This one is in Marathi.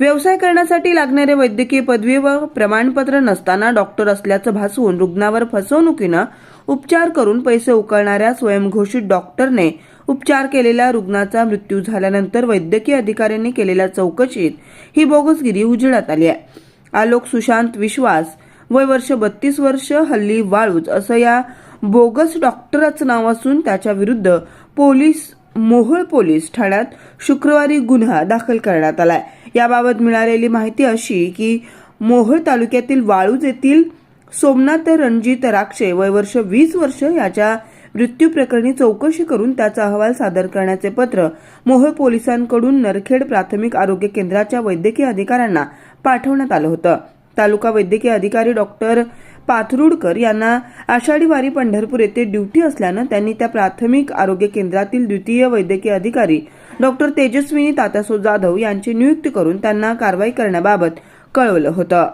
व्यवसाय करण्यासाठी लागणारे वैद्यकीय पदवी व प्रमाणपत्र नसताना डॉक्टर असल्याचं भासवून रुग्णावर फसवणुकीनं उपचार करून पैसे उकळणाऱ्या स्वयंघोषित डॉक्टरने उपचार केलेल्या रुग्णाचा मृत्यू झाल्यानंतर वैद्यकीय अधिकाऱ्यांनी केलेल्या चौकशीत ही बोगसगिरी उजेडात आली आहे. आलोक सुशांत विश्वास वय वर्ष बत्तीस वर्ष हल्ली वाळूज असं या बोगस डॉक्टराचं नाव असून त्याच्या विरुद्ध पोलीस मोहोळ पोलीस ठाण्यात शुक्रवारी गुन्हा दाखल करण्यात आलाय. याबाबत मिळालेली माहिती अशी की मोहोळ तालुक्यातील वाळूज येथील सोमनाथ रणजित राक्षे वय वर्ष वीस वर्ष याच्या मृत्यू प्रकरणी चौकशी करून त्याचा अहवाल सादर करण्याचे पत्र मोहोळ पोलिसांकडून नरखेड प्राथमिक आरोग्य केंद्राच्या वैद्यकीय अधिकाऱ्यांना पाठवण्यात आलं होतं. तालुका वैद्यकीय अधिकारी डॉक्टर पाथरुडकर यांना आषाढी वारी पंढरपूर येथे ड्युटी असल्यानं त्यांनी त्या प्राथमिक आरोग्य केंद्रातील द्वितीय वैद्यकीय अधिकारी डॉक्टर तेजस्विनी तातासो जाधव यांची नियुक्ती करून त्यांना कारवाई करण्याबाबत कळवलं होतं.